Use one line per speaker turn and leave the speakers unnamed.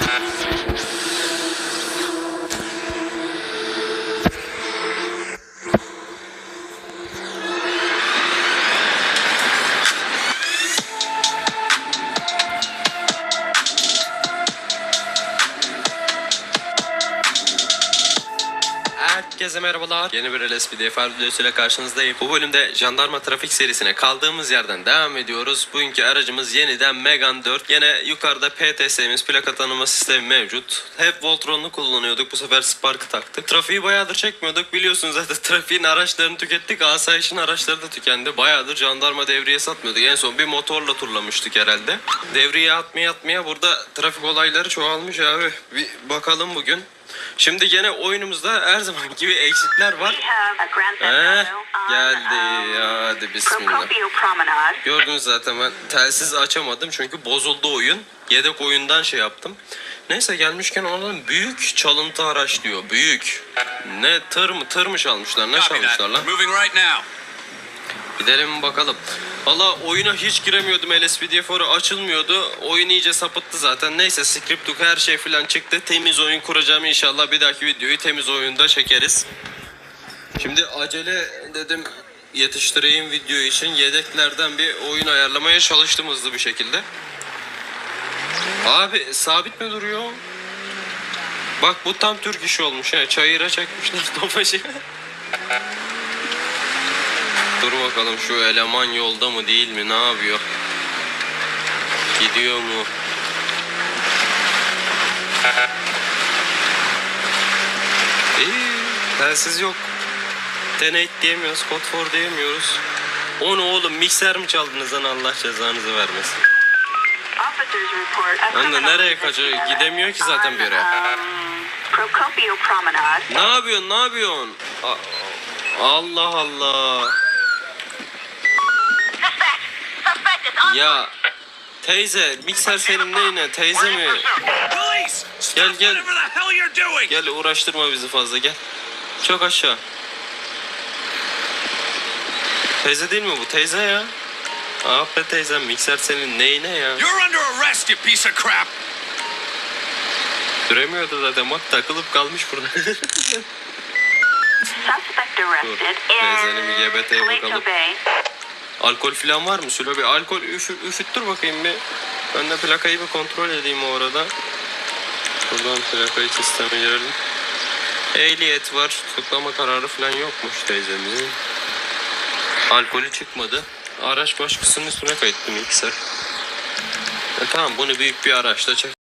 Thank you. Herkese merhabalar. Yeni bir LSPDFR videosuyla karşınızdayım. Bu bölümde jandarma trafik serisine kaldığımız yerden devam ediyoruz. Bugünkü aracımız yeniden Megane 4. Yine yukarıda PTS'miz plaka tanıma sistemi mevcut. Hep Voltron'u kullanıyorduk. Bu sefer Spark'ı taktık. Trafiği bayağıdır çekmiyorduk. Biliyorsunuz zaten trafiğin araçlarını tükettik. Asayişin araçları da tükendi. Bayağıdır jandarma devriye satmıyorduk. En son bir motorla turlamıştık herhalde. Devriye atmaya atmaya burada trafik olayları çoğalmış abi. Bir bakalım bugün. Şimdi gene oyunumuzda her zaman gibi eksikler var.
On,
geldi.
um,
Hadi bismillah. Gördünüz zaten ben telsiz açamadım çünkü bozuldu oyun. Yedek oyundan şey yaptım. Neyse gelmişken oradan büyük çalıntı araç diyor. Büyük. Ne tır mı tır mı çalmışlar ne çalmışlar lan? Gidelim bakalım. Valla oyuna hiç giremiyordum LSPD4'u açılmıyordu. Oyun iyice sapıttı zaten. Neyse script hook her şey falan çıktı. Temiz oyun kuracağım inşallah. Bir dahaki videoyu temiz oyunda çekeriz. Şimdi acele dedim yetiştireyim video için. Yedeklerden bir oyun ayarlamaya çalıştım hızlı bir şekilde. Abi sabit mi duruyor? Bak bu tam Türk işi olmuş ya. Çayıra çekmişler topaşı. Dur bakalım şu eleman yolda mı değil mi ne yapıyor? Gidiyor mu? İyi, telsiz yok. Tenate diyemiyoruz, kod for diyemiyoruz. O ne oğlum mikser mi çaldınız lan Allah cezanızı vermesin. Lan da nereye kaçıyor? Gidemiyor ki zaten bir yere. Ne yapıyorsun ne yapıyorsun? A- Allah Allah. Ya teyze mikser senin neyine teyze mi? Gel, gel. Gel uğraştırma bizi fazla gel. Çok aşağı. Teyze değil mi bu? Teyze ya. Ah be teyzem mikser senin neyine ya?
You're under arrest, you piece of crap!
Süremiyordu zaten bak takılıp kalmış burada.
Suspect arrested
Teyzenin bir GBT'ye
in
bakalım. Alkol falan var mı Sülo bir alkol üfü, üfüttür bakayım bir. Ben de plakayı bir kontrol edeyim o arada. Buradan plakayı sisteme girelim. Ehliyet var. Tutuklama kararı falan yokmuş teyzemizin. Alkolü çıkmadı. Araç başkasının üstüne kayıtlı mikser. E tamam bunu büyük bir araçla çek.